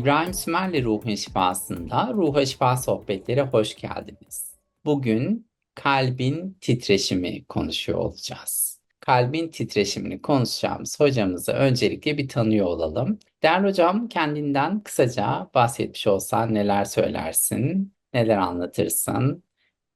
İbrahim Sümer'le Ruhun Şifası'nda Ruha Şifa Sohbetleri hoş geldiniz. Bugün kalbin titreşimi konuşuyor olacağız. Kalbin titreşimini konuşacağımız hocamızı öncelikle bir tanıyor olalım. Değerli hocam kendinden kısaca bahsetmiş olsan neler söylersin, neler anlatırsın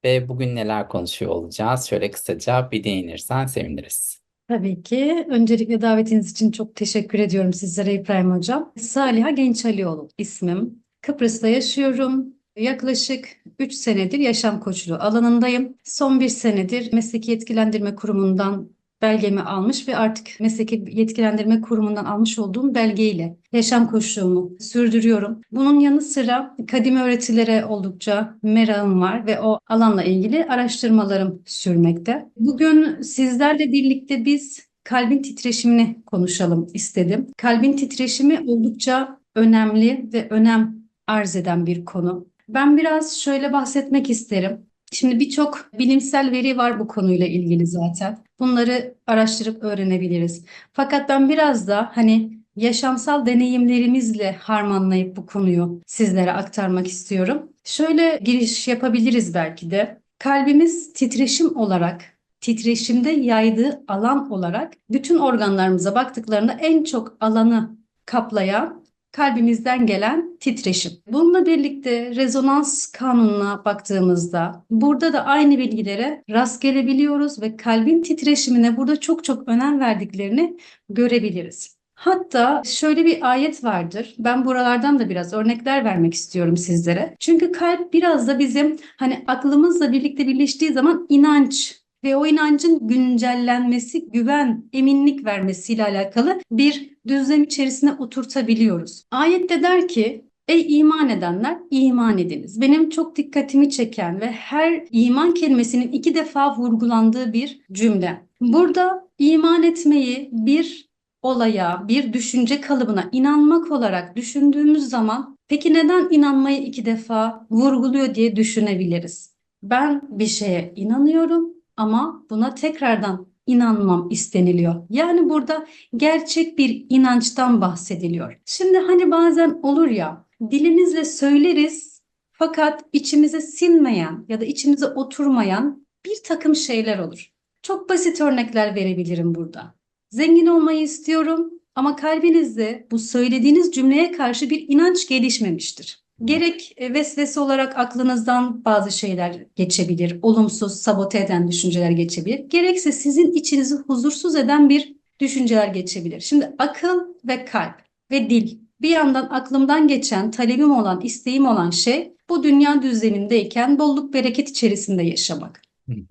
ve bugün neler konuşuyor olacağız? Şöyle kısaca bir değinirsen seviniriz. Tabii ki. Öncelikle davetiniz için çok teşekkür ediyorum sizlere İbrahim Hocam. Saliha Gençalioğlu ismim. Kıbrıs'ta yaşıyorum. Yaklaşık 3 senedir yaşam koçluğu alanındayım. Son bir senedir Mesleki Yetkilendirme Kurumu'ndan belgemi almış ve artık Mesleki Yetkilendirme Kurumu'ndan almış olduğum belgeyle yaşam koçluğumu sürdürüyorum. Bunun yanı sıra kadim öğretilere oldukça merakım var ve o alanla ilgili araştırmalarım sürmekte. Bugün sizlerle birlikte biz kalbin titreşimini konuşalım istedim. Kalbin titreşimi oldukça önemli ve önem arz eden bir konu. Ben biraz şöyle bahsetmek isterim. Şimdi birçok bilimsel veri var bu konuyla ilgili zaten. Bunları araştırıp öğrenebiliriz. Fakat ben biraz da hani yaşamsal deneyimlerimizle harmanlayıp bu konuyu sizlere aktarmak istiyorum. Şöyle giriş yapabiliriz belki de. Kalbimiz titreşim olarak, titreşimde yaydığı alan olarak bütün organlarımıza baktıklarında en çok alanı kaplayan kalbimizden gelen titreşim. Bununla birlikte rezonans kanununa baktığımızda burada da aynı bilgilere rast gelebiliyoruz ve kalbin titreşimine burada çok çok önem verdiklerini görebiliriz. Hatta şöyle bir ayet vardır. Ben buralardan da biraz örnekler vermek istiyorum sizlere. Çünkü kalp biraz da bizim hani aklımızla birlikte birleştiği zaman inanç ve o inancın güncellenmesi, güven, eminlik vermesiyle alakalı bir düzlem içerisine oturtabiliyoruz. Ayette der ki Ey iman edenler iman ediniz. Benim çok dikkatimi çeken ve her iman kelimesinin iki defa vurgulandığı bir cümle. Burada iman etmeyi bir olaya, bir düşünce kalıbına inanmak olarak düşündüğümüz zaman peki neden inanmayı iki defa vurguluyor diye düşünebiliriz. Ben bir şeye inanıyorum ama buna tekrardan inanmam isteniliyor. Yani burada gerçek bir inançtan bahsediliyor. Şimdi hani bazen olur ya dilimizle söyleriz fakat içimize sinmeyen ya da içimize oturmayan bir takım şeyler olur. Çok basit örnekler verebilirim burada. Zengin olmayı istiyorum ama kalbinizde bu söylediğiniz cümleye karşı bir inanç gelişmemiştir. Gerek vesvese olarak aklınızdan bazı şeyler geçebilir, olumsuz, sabote eden düşünceler geçebilir. Gerekse sizin içinizi huzursuz eden bir düşünceler geçebilir. Şimdi akıl ve kalp ve dil bir yandan aklımdan geçen, talebim olan, isteğim olan şey bu dünya düzenindeyken bolluk bereket içerisinde yaşamak.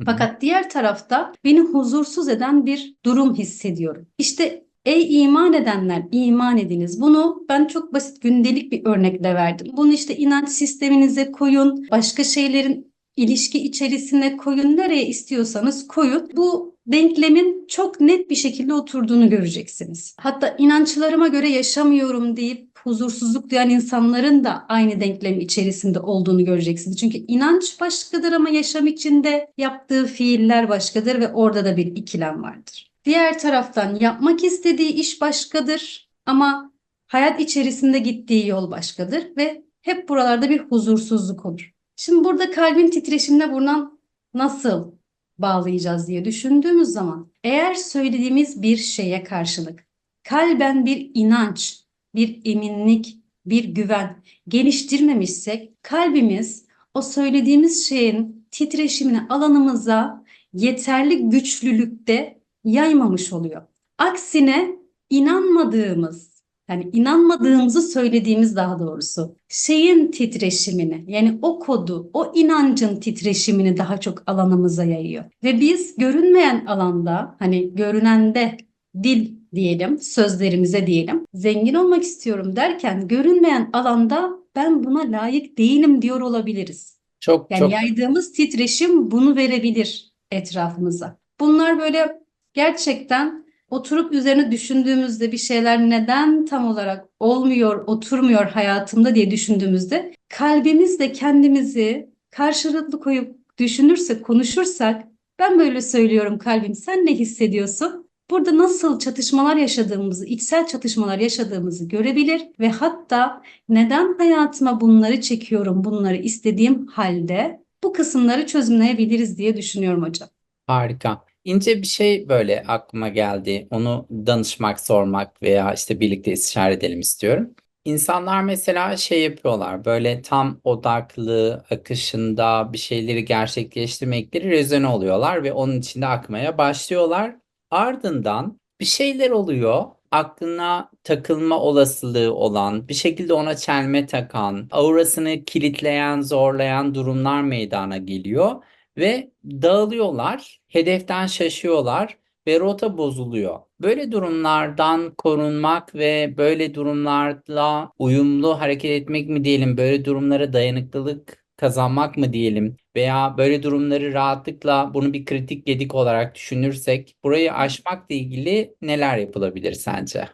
Fakat diğer tarafta beni huzursuz eden bir durum hissediyorum. İşte Ey iman edenler iman ediniz. Bunu ben çok basit gündelik bir örnekle verdim. Bunu işte inanç sisteminize koyun, başka şeylerin ilişki içerisine koyun, nereye istiyorsanız koyun. Bu denklemin çok net bir şekilde oturduğunu göreceksiniz. Hatta inançlarıma göre yaşamıyorum deyip huzursuzluk duyan insanların da aynı denklem içerisinde olduğunu göreceksiniz. Çünkü inanç başkadır ama yaşam içinde yaptığı fiiller başkadır ve orada da bir ikilem vardır. Diğer taraftan yapmak istediği iş başkadır ama hayat içerisinde gittiği yol başkadır ve hep buralarda bir huzursuzluk olur. Şimdi burada kalbin titreşimine buradan nasıl bağlayacağız diye düşündüğümüz zaman eğer söylediğimiz bir şeye karşılık kalben bir inanç, bir eminlik, bir güven geliştirmemişsek kalbimiz o söylediğimiz şeyin titreşimini alanımıza yeterli güçlülükte yaymamış oluyor. Aksine inanmadığımız yani inanmadığımızı söylediğimiz daha doğrusu şeyin titreşimini yani o kodu, o inancın titreşimini daha çok alanımıza yayıyor. Ve biz görünmeyen alanda hani görünende dil diyelim, sözlerimize diyelim. Zengin olmak istiyorum derken görünmeyen alanda ben buna layık değilim diyor olabiliriz. Çok Yani çok yaydığımız titreşim bunu verebilir etrafımıza. Bunlar böyle gerçekten oturup üzerine düşündüğümüzde bir şeyler neden tam olarak olmuyor, oturmuyor hayatımda diye düşündüğümüzde kalbimizle kendimizi karşılıklı koyup düşünürsek, konuşursak ben böyle söylüyorum kalbim sen ne hissediyorsun? burada nasıl çatışmalar yaşadığımızı, içsel çatışmalar yaşadığımızı görebilir ve hatta neden hayatıma bunları çekiyorum, bunları istediğim halde bu kısımları çözümleyebiliriz diye düşünüyorum hocam. Harika. İnce bir şey böyle aklıma geldi. Onu danışmak, sormak veya işte birlikte istişare edelim istiyorum. İnsanlar mesela şey yapıyorlar. Böyle tam odaklı, akışında bir şeyleri gerçekleştirmekleri rezone oluyorlar ve onun içinde akmaya başlıyorlar. Ardından bir şeyler oluyor. Aklına takılma olasılığı olan, bir şekilde ona çelme takan, aurasını kilitleyen, zorlayan durumlar meydana geliyor ve dağılıyorlar, hedeften şaşıyorlar ve rota bozuluyor. Böyle durumlardan korunmak ve böyle durumlarla uyumlu hareket etmek mi diyelim, böyle durumlara dayanıklılık kazanmak mı diyelim veya böyle durumları rahatlıkla bunu bir kritik gedik olarak düşünürsek burayı aşmakla ilgili neler yapılabilir sence?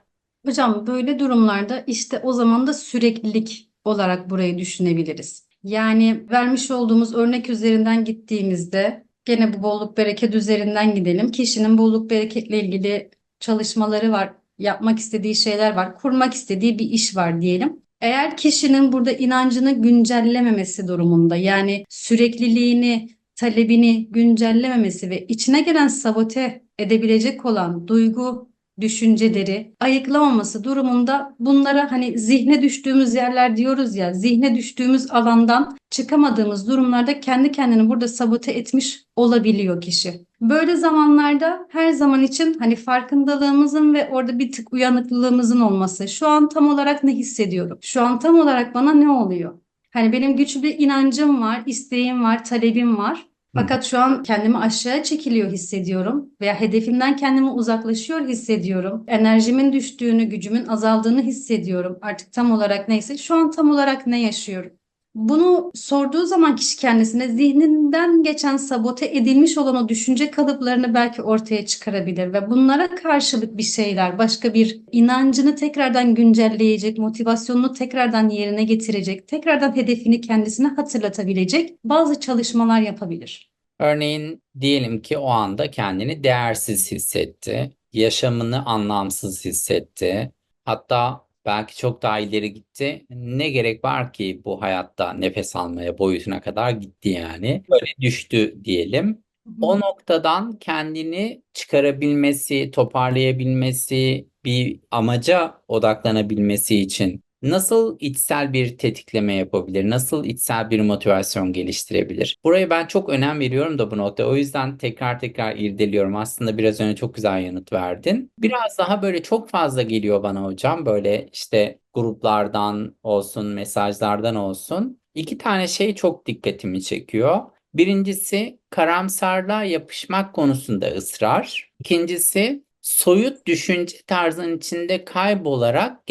Hocam böyle durumlarda işte o zaman da süreklilik olarak burayı düşünebiliriz. Yani vermiş olduğumuz örnek üzerinden gittiğimizde gene bu bolluk bereket üzerinden gidelim. Kişinin bolluk bereketle ilgili çalışmaları var, yapmak istediği şeyler var, kurmak istediği bir iş var diyelim. Eğer kişinin burada inancını güncellememesi durumunda yani sürekliliğini, talebini güncellememesi ve içine gelen sabote edebilecek olan duygu, düşünceleri ayıklamaması durumunda bunlara hani zihne düştüğümüz yerler diyoruz ya, zihne düştüğümüz alandan çıkamadığımız durumlarda kendi kendini burada sabote etmiş olabiliyor kişi. Böyle zamanlarda her zaman için hani farkındalığımızın ve orada bir tık uyanıklılığımızın olması. Şu an tam olarak ne hissediyorum? Şu an tam olarak bana ne oluyor? Hani benim güçlü bir inancım var, isteğim var, talebim var. Fakat şu an kendimi aşağıya çekiliyor hissediyorum veya hedefimden kendimi uzaklaşıyor hissediyorum. Enerjimin düştüğünü, gücümün azaldığını hissediyorum. Artık tam olarak neyse şu an tam olarak ne yaşıyorum? Bunu sorduğu zaman kişi kendisine zihninden geçen sabote edilmiş olan o düşünce kalıplarını belki ortaya çıkarabilir ve bunlara karşılık bir şeyler, başka bir inancını tekrardan güncelleyecek, motivasyonunu tekrardan yerine getirecek, tekrardan hedefini kendisine hatırlatabilecek bazı çalışmalar yapabilir. Örneğin diyelim ki o anda kendini değersiz hissetti, yaşamını anlamsız hissetti. Hatta belki çok daha ileri gitti. Ne gerek var ki bu hayatta nefes almaya boyutuna kadar gitti yani. Böyle düştü diyelim. O noktadan kendini çıkarabilmesi, toparlayabilmesi, bir amaca odaklanabilmesi için nasıl içsel bir tetikleme yapabilir? Nasıl içsel bir motivasyon geliştirebilir? Buraya ben çok önem veriyorum da bu nokta. O yüzden tekrar tekrar irdeliyorum. Aslında biraz önce çok güzel yanıt verdin. Biraz daha böyle çok fazla geliyor bana hocam. Böyle işte gruplardan olsun, mesajlardan olsun. İki tane şey çok dikkatimi çekiyor. Birincisi karamsarlığa yapışmak konusunda ısrar. İkincisi soyut düşünce tarzının içinde kaybolarak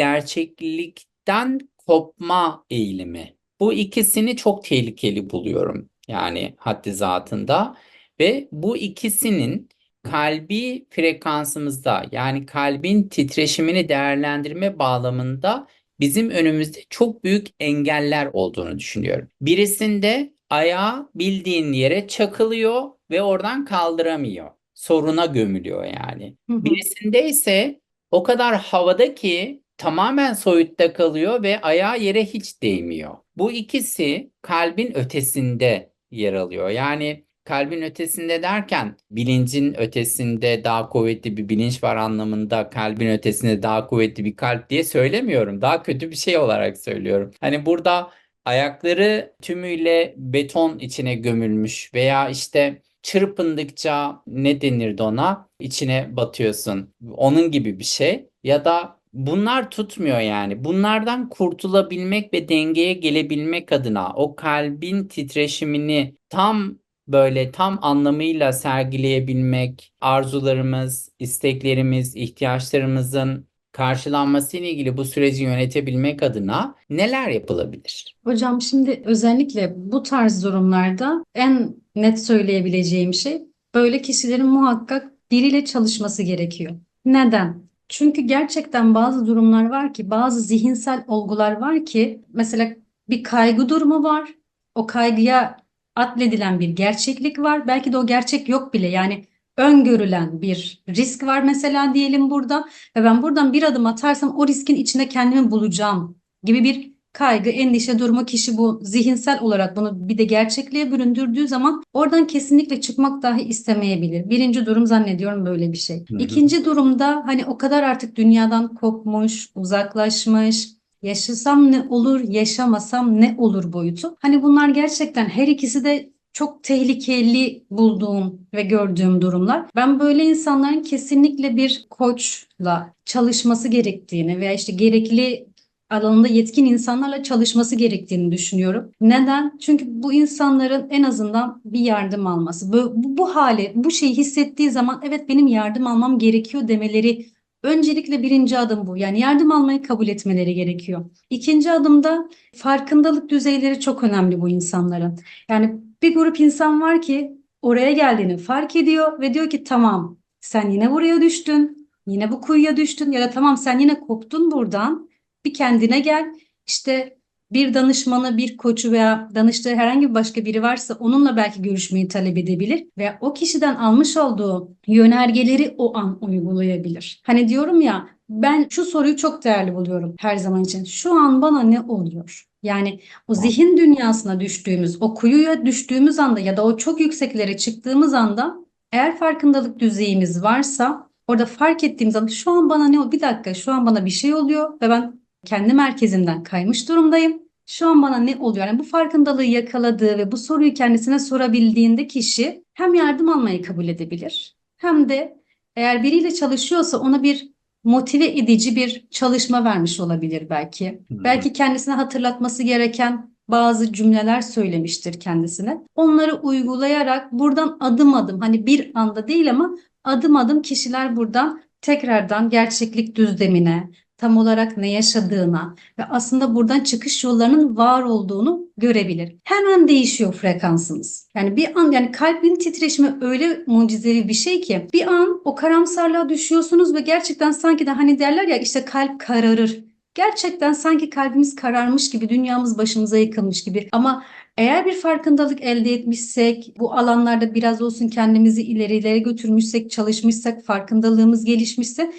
gerçeklikten kopma eğilimi. Bu ikisini çok tehlikeli buluyorum. Yani haddi zatında ve bu ikisinin kalbi frekansımızda yani kalbin titreşimini değerlendirme bağlamında bizim önümüzde çok büyük engeller olduğunu düşünüyorum. Birisinde ayağı bildiğin yere çakılıyor ve oradan kaldıramıyor. Soruna gömülüyor yani. Hı hı. Birisinde ise o kadar havada ki tamamen soyutta kalıyor ve ayağı yere hiç değmiyor. Bu ikisi kalbin ötesinde yer alıyor. Yani kalbin ötesinde derken bilincin ötesinde daha kuvvetli bir bilinç var anlamında kalbin ötesinde daha kuvvetli bir kalp diye söylemiyorum. Daha kötü bir şey olarak söylüyorum. Hani burada ayakları tümüyle beton içine gömülmüş veya işte çırpındıkça ne denirdi ona? İçine batıyorsun. Onun gibi bir şey. Ya da bunlar tutmuyor yani. Bunlardan kurtulabilmek ve dengeye gelebilmek adına o kalbin titreşimini tam böyle tam anlamıyla sergileyebilmek, arzularımız, isteklerimiz, ihtiyaçlarımızın karşılanması ile ilgili bu süreci yönetebilmek adına neler yapılabilir? Hocam şimdi özellikle bu tarz durumlarda en net söyleyebileceğim şey böyle kişilerin muhakkak biriyle çalışması gerekiyor. Neden? Çünkü gerçekten bazı durumlar var ki, bazı zihinsel olgular var ki mesela bir kaygı durumu var. O kaygıya atfedilen bir gerçeklik var. Belki de o gerçek yok bile. Yani öngörülen bir risk var mesela diyelim burada ve ben buradan bir adım atarsam o riskin içinde kendimi bulacağım gibi bir kaygı, endişe durumu kişi bu zihinsel olarak bunu bir de gerçekliğe büründürdüğü zaman oradan kesinlikle çıkmak dahi istemeyebilir. Birinci durum zannediyorum böyle bir şey. Hı hı. İkinci durumda hani o kadar artık dünyadan kopmuş, uzaklaşmış, yaşasam ne olur, yaşamasam ne olur boyutu. Hani bunlar gerçekten her ikisi de çok tehlikeli bulduğum ve gördüğüm durumlar. Ben böyle insanların kesinlikle bir koçla çalışması gerektiğini veya işte gerekli alanında yetkin insanlarla çalışması gerektiğini düşünüyorum. Neden? Çünkü bu insanların en azından bir yardım alması. Bu, bu, bu hali, bu şeyi hissettiği zaman evet benim yardım almam gerekiyor demeleri öncelikle birinci adım bu. Yani yardım almayı kabul etmeleri gerekiyor. İkinci adımda farkındalık düzeyleri çok önemli bu insanların. Yani bir grup insan var ki oraya geldiğini fark ediyor ve diyor ki tamam sen yine buraya düştün, yine bu kuyuya düştün ya da tamam sen yine koptun buradan bir kendine gel. İşte bir danışmanı, bir koçu veya danıştığı herhangi bir başka biri varsa onunla belki görüşmeyi talep edebilir ve o kişiden almış olduğu yönergeleri o an uygulayabilir. Hani diyorum ya ben şu soruyu çok değerli buluyorum her zaman için. Şu an bana ne oluyor? Yani o zihin dünyasına düştüğümüz, o kuyuya düştüğümüz anda ya da o çok yükseklere çıktığımız anda eğer farkındalık düzeyimiz varsa orada fark ettiğimiz anda şu an bana ne oluyor? Bir dakika şu an bana bir şey oluyor ve ben kendi merkezimden kaymış durumdayım. Şu an bana ne oluyor? Yani bu farkındalığı yakaladığı ve bu soruyu kendisine sorabildiğinde kişi hem yardım almayı kabul edebilir hem de eğer biriyle çalışıyorsa ona bir motive edici bir çalışma vermiş olabilir belki. Hı. Belki kendisine hatırlatması gereken bazı cümleler söylemiştir kendisine. Onları uygulayarak buradan adım adım hani bir anda değil ama adım adım kişiler buradan tekrardan gerçeklik düzlemine, tam olarak ne yaşadığına ve aslında buradan çıkış yollarının var olduğunu görebilir. Hemen değişiyor frekansınız. Yani bir an yani kalbin titreşimi öyle mucizevi bir şey ki bir an o karamsarlığa düşüyorsunuz ve gerçekten sanki de hani derler ya işte kalp kararır. Gerçekten sanki kalbimiz kararmış gibi, dünyamız başımıza yıkılmış gibi. Ama eğer bir farkındalık elde etmişsek, bu alanlarda biraz olsun kendimizi ilerilere götürmüşsek, çalışmışsak, farkındalığımız gelişmişse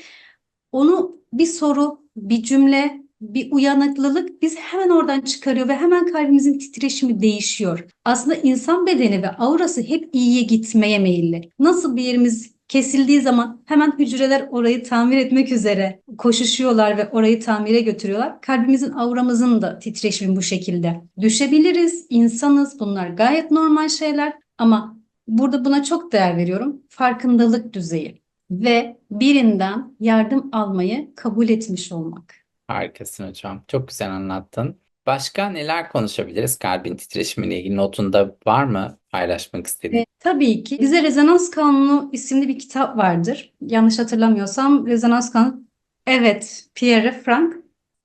onu bir soru, bir cümle, bir uyanıklılık biz hemen oradan çıkarıyor ve hemen kalbimizin titreşimi değişiyor. Aslında insan bedeni ve aurası hep iyiye gitmeye meyilli. Nasıl bir yerimiz kesildiği zaman hemen hücreler orayı tamir etmek üzere koşuşuyorlar ve orayı tamire götürüyorlar. Kalbimizin, auramızın da titreşimi bu şekilde. Düşebiliriz, insanız. Bunlar gayet normal şeyler ama burada buna çok değer veriyorum. Farkındalık düzeyi ve birinden yardım almayı kabul etmiş olmak. Harikasın hocam. Çok güzel anlattın. Başka neler konuşabiliriz kalbin titreşimiyle ilgili notunda var mı paylaşmak istediğin? E, tabii ki bize Rezonans Kanunu isimli bir kitap vardır. Yanlış hatırlamıyorsam Rezonans Kanunu. Evet, Pierre Frank.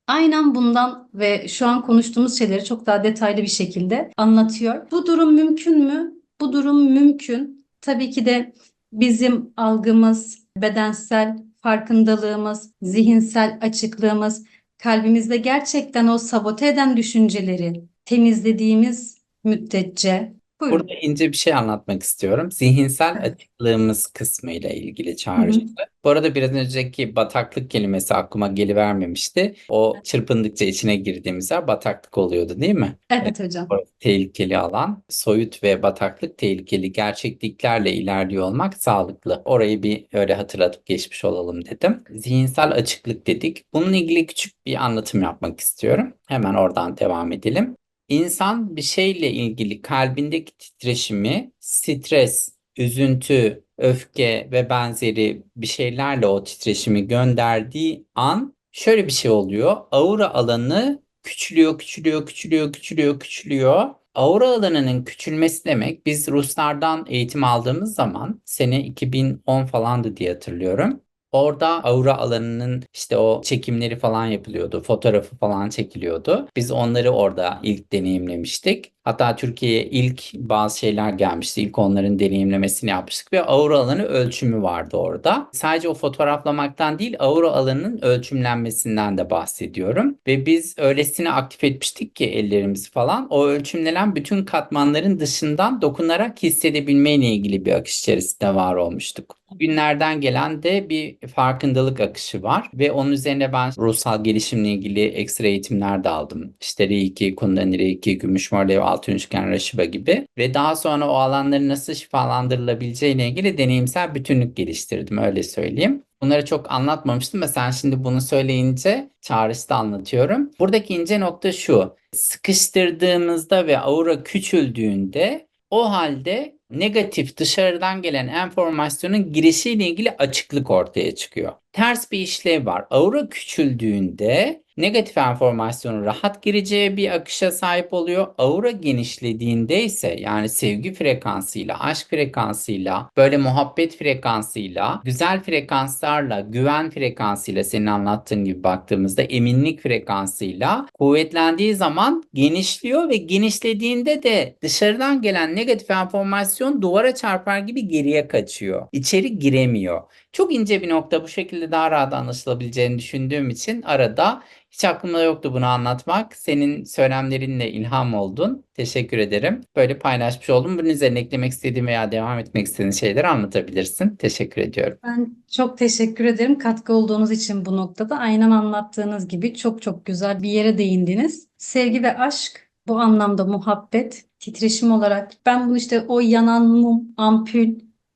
Aynen bundan ve şu an konuştuğumuz şeyleri çok daha detaylı bir şekilde anlatıyor. Bu durum mümkün mü? Bu durum mümkün. Tabii ki de bizim algımız, bedensel farkındalığımız, zihinsel açıklığımız, kalbimizde gerçekten o sabote eden düşünceleri temizlediğimiz müddetçe buyurun. Burada ince bir şey anlatmak istiyorum. Zihinsel Evet. açıklığımız kısmıyla ilgili Hı hı. çağrıştı. Bu arada biraz önceki bataklık kelimesi aklıma gelivermemişti. O çırpındıkça içine girdiğimiz yer bataklık oluyordu değil mi? Evet hocam. Tehlikeli alan. Soyut ve bataklık tehlikeli gerçekliklerle ilerliyor olmak sağlıklı. Orayı bir öyle hatırlatıp geçmiş olalım dedim. Zihinsel açıklık dedik. Bununla ilgili küçük bir anlatım yapmak istiyorum. Hemen oradan devam edelim. İnsan bir şeyle ilgili kalbindeki titreşimi stres, üzüntü, öfke ve benzeri bir şeylerle o titreşimi gönderdiği an şöyle bir şey oluyor. Aura alanı küçülüyor, küçülüyor, küçülüyor, küçülüyor, küçülüyor. Aura alanının küçülmesi demek biz Ruslardan eğitim aldığımız zaman sene 2010 falandı diye hatırlıyorum. Orada aura alanının işte o çekimleri falan yapılıyordu. Fotoğrafı falan çekiliyordu. Biz onları orada ilk deneyimlemiştik. Hatta Türkiye'ye ilk bazı şeyler gelmişti. İlk onların deneyimlemesini yapmıştık ve aura alanı ölçümü vardı orada. Sadece o fotoğraflamaktan değil, aura alanının ölçümlenmesinden de bahsediyorum. Ve biz öylesine aktif etmiştik ki ellerimizi falan. O ölçümlenen bütün katmanların dışından dokunarak hissedebilmeyle ilgili bir akış içerisinde var olmuştuk. Günlerden gelen de bir farkındalık akışı var ve onun üzerine ben ruhsal gelişimle ilgili ekstra eğitimler de aldım. İşte Reiki, Kundalini Reiki, Gümüş Mordev, Altın Üçgen, Rashiva gibi ve daha sonra o alanların nasıl şifalandırılabileceğiyle ilgili deneyimsel bütünlük geliştirdim öyle söyleyeyim. Bunları çok anlatmamıştım ve sen şimdi bunu söyleyince çağrışta anlatıyorum. Buradaki ince nokta şu. Sıkıştırdığımızda ve aura küçüldüğünde o halde negatif dışarıdan gelen enformasyonun girişiyle ilgili açıklık ortaya çıkıyor. Ters bir işlev var. Aura küçüldüğünde negatif enformasyonun rahat gireceği bir akışa sahip oluyor. Aura genişlediğinde ise yani sevgi frekansıyla, aşk frekansıyla, böyle muhabbet frekansıyla, güzel frekanslarla, güven frekansıyla senin anlattığın gibi baktığımızda eminlik frekansıyla kuvvetlendiği zaman genişliyor ve genişlediğinde de dışarıdan gelen negatif enformasyon duvara çarpar gibi geriye kaçıyor. İçeri giremiyor. Çok ince bir nokta bu şekilde daha rahat anlaşılabileceğini düşündüğüm için arada hiç aklımda yoktu bunu anlatmak. Senin söylemlerinle ilham oldun. Teşekkür ederim. Böyle paylaşmış oldum. Bunun üzerine eklemek istediğin veya devam etmek istediğin şeyleri anlatabilirsin. Teşekkür ediyorum. Ben çok teşekkür ederim katkı olduğunuz için bu noktada. Aynen anlattığınız gibi çok çok güzel bir yere değindiniz. Sevgi ve aşk bu anlamda muhabbet, titreşim olarak ben bunu işte o yanan mum, ampul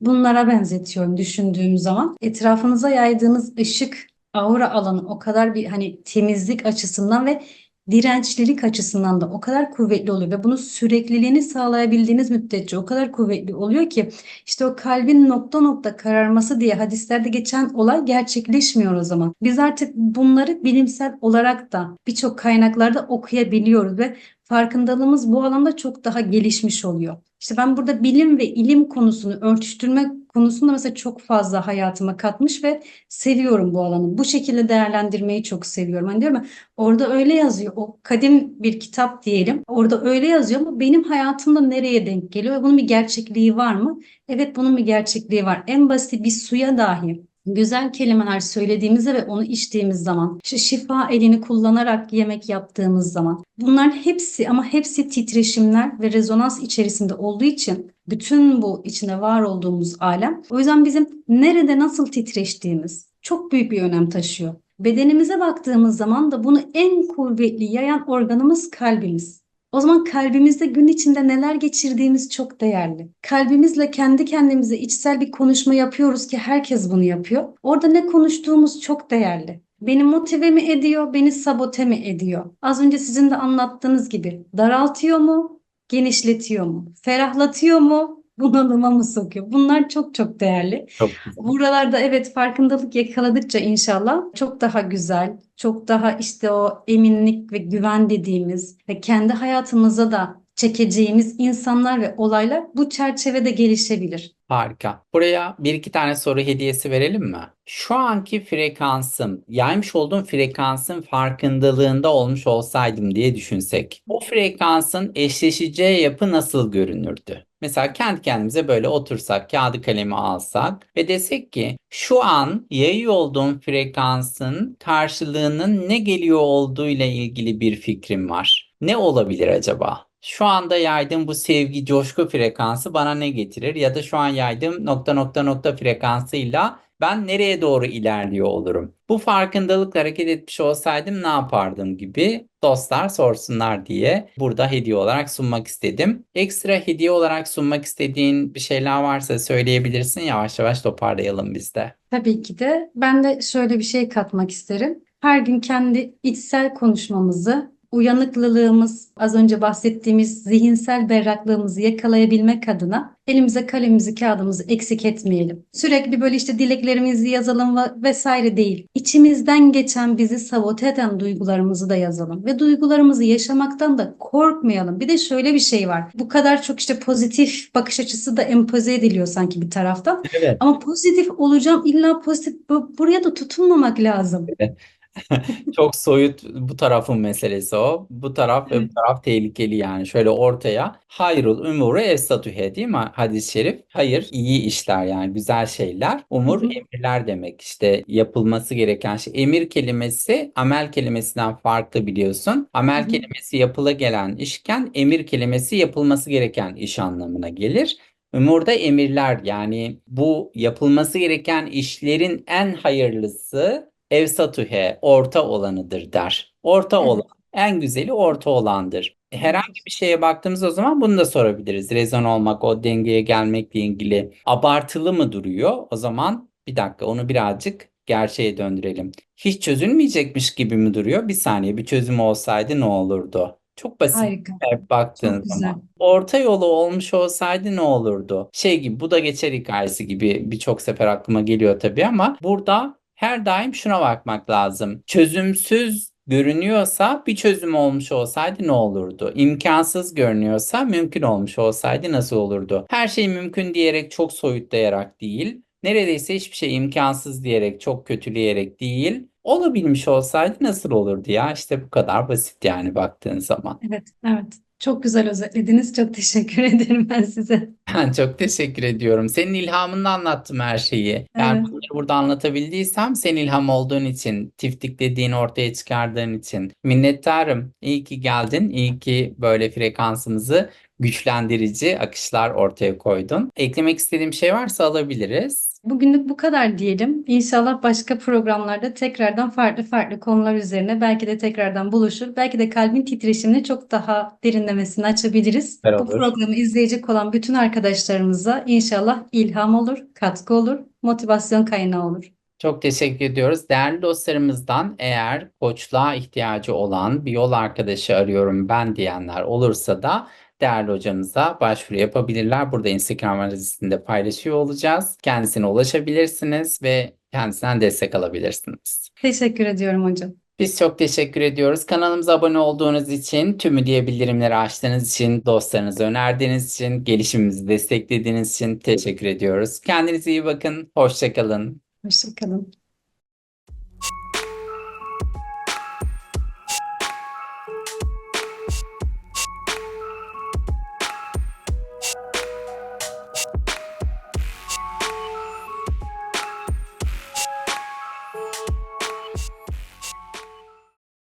bunlara benzetiyorum düşündüğüm zaman. Etrafınıza yaydığınız ışık, aura alanı o kadar bir hani temizlik açısından ve dirençlilik açısından da o kadar kuvvetli oluyor ve bunu sürekliliğini sağlayabildiğiniz müddetçe o kadar kuvvetli oluyor ki işte o kalbin nokta nokta kararması diye hadislerde geçen olay gerçekleşmiyor o zaman. Biz artık bunları bilimsel olarak da birçok kaynaklarda okuyabiliyoruz ve farkındalığımız bu alanda çok daha gelişmiş oluyor. İşte ben burada bilim ve ilim konusunu örtüştürme konusunda mesela çok fazla hayatıma katmış ve seviyorum bu alanı. Bu şekilde değerlendirmeyi çok seviyorum. Hani diyorum ya, orada öyle yazıyor. O kadim bir kitap diyelim. Orada öyle yazıyor ama benim hayatımda nereye denk geliyor bunun bir gerçekliği var mı? Evet bunun bir gerçekliği var. En basit bir suya dahi güzel kelimeler söylediğimizde ve onu içtiğimiz zaman, işte şifa elini kullanarak yemek yaptığımız zaman bunların hepsi ama hepsi titreşimler ve rezonans içerisinde olduğu için bütün bu içine var olduğumuz alem. O yüzden bizim nerede nasıl titreştiğimiz çok büyük bir önem taşıyor. Bedenimize baktığımız zaman da bunu en kuvvetli yayan organımız kalbimiz. O zaman kalbimizde gün içinde neler geçirdiğimiz çok değerli. Kalbimizle kendi kendimize içsel bir konuşma yapıyoruz ki herkes bunu yapıyor. Orada ne konuştuğumuz çok değerli. Beni motive mi ediyor, beni sabote mi ediyor? Az önce sizin de anlattığınız gibi daraltıyor mu, genişletiyor mu, ferahlatıyor mu, bunalıma mı sokuyor? Bunlar çok çok değerli. Çok güzel. Buralarda evet farkındalık yakaladıkça inşallah çok daha güzel, çok daha işte o eminlik ve güven dediğimiz ve kendi hayatımıza da çekeceğimiz insanlar ve olaylar bu çerçevede gelişebilir. Harika. Buraya bir iki tane soru hediyesi verelim mi? Şu anki frekansım, yaymış olduğum frekansın farkındalığında olmuş olsaydım diye düşünsek. O frekansın eşleşeceği yapı nasıl görünürdü? Mesela kendi kendimize böyle otursak, kağıdı kalemi alsak ve desek ki şu an yayıyor olduğum frekansın karşılığının ne geliyor olduğuyla ilgili bir fikrim var. Ne olabilir acaba? Şu anda yaydığım bu sevgi, coşku frekansı bana ne getirir? Ya da şu an yaydığım nokta nokta nokta frekansıyla ben nereye doğru ilerliyor olurum? Bu farkındalıkla hareket etmiş olsaydım ne yapardım gibi dostlar sorsunlar diye burada hediye olarak sunmak istedim. Ekstra hediye olarak sunmak istediğin bir şeyler varsa söyleyebilirsin. Yavaş yavaş toparlayalım biz de. Tabii ki de ben de şöyle bir şey katmak isterim. Her gün kendi içsel konuşmamızı, uyanıklılığımız, az önce bahsettiğimiz zihinsel berraklığımızı yakalayabilmek adına elimize kalemimizi, kağıdımızı eksik etmeyelim. Sürekli böyle işte dileklerimizi yazalım ve vesaire değil. İçimizden geçen bizi sabote eden duygularımızı da yazalım ve duygularımızı yaşamaktan da korkmayalım. Bir de şöyle bir şey var. Bu kadar çok işte pozitif bakış açısı da empoze ediliyor sanki bir taraftan. Evet. Ama pozitif olacağım illa pozitif bu- buraya da tutunmamak lazım. Çok soyut bu tarafın meselesi o. Bu taraf ve bu taraf tehlikeli yani. Şöyle ortaya hayrul umuru evsatuhe değil mi? Hadis-i şerif. Hayır iyi işler yani güzel şeyler. Umur emirler demek işte yapılması gereken şey. Emir kelimesi amel kelimesinden farklı biliyorsun. Amel kelimesi yapıla gelen işken emir kelimesi yapılması gereken iş anlamına gelir. Umurda emirler yani bu yapılması gereken işlerin en hayırlısı evsatuhe orta olanıdır der. Orta olan en güzeli orta olandır. Herhangi Evet. bir şeye baktığımız o zaman bunu da sorabiliriz. Rezon olmak, o dengeye gelmekle ilgili abartılı mı duruyor? O zaman bir dakika onu birazcık gerçeğe döndürelim. Hiç çözülmeyecekmiş gibi mi duruyor? Bir saniye bir çözüm olsaydı ne olurdu? Çok basit Harika. e, baktığın Çok güzel. zaman. Orta yolu olmuş olsaydı ne olurdu? Şey gibi bu da geçer hikayesi gibi birçok sefer aklıma geliyor tabii ama burada her daim şuna bakmak lazım. Çözümsüz görünüyorsa bir çözüm olmuş olsaydı ne olurdu? İmkansız görünüyorsa mümkün olmuş olsaydı nasıl olurdu? Her şey mümkün diyerek çok soyutlayarak değil, neredeyse hiçbir şey imkansız diyerek çok kötüleyerek değil, olabilmiş olsaydı nasıl olurdu ya? İşte bu kadar basit yani baktığın zaman. Evet, evet. Çok güzel özetlediniz. Çok teşekkür ederim ben size. Ben çok teşekkür ediyorum. Senin ilhamınla anlattım her şeyi. Yani Evet. bunları burada anlatabildiysem senin ilham olduğun için, tiftiklediğin, ortaya çıkardığın için minnettarım. İyi ki geldin. İyi ki böyle frekansımızı güçlendirici akışlar ortaya koydun. Eklemek istediğim şey varsa alabiliriz. Bugünlük bu kadar diyelim. İnşallah başka programlarda tekrardan farklı farklı konular üzerine belki de tekrardan buluşur. Belki de kalbin titreşimini çok daha derinlemesine açabiliriz. Süper Bu programı izleyecek olan bütün arkadaşlarımıza inşallah ilham olur, katkı olur, motivasyon kaynağı olur. Çok teşekkür ediyoruz. Değerli dostlarımızdan eğer koçluğa ihtiyacı olan bir yol arkadaşı arıyorum ben diyenler olursa da değerli hocamıza başvuru yapabilirler. Burada Instagram adresinde paylaşıyor olacağız. Kendisine ulaşabilirsiniz ve kendisinden destek alabilirsiniz. Teşekkür ediyorum hocam. Biz çok teşekkür ediyoruz. Kanalımıza abone olduğunuz için, tümü diye bildirimleri açtığınız için, dostlarınızı önerdiğiniz için, gelişimimizi desteklediğiniz için teşekkür ediyoruz. Kendinize iyi bakın. Hoşça Acho que não.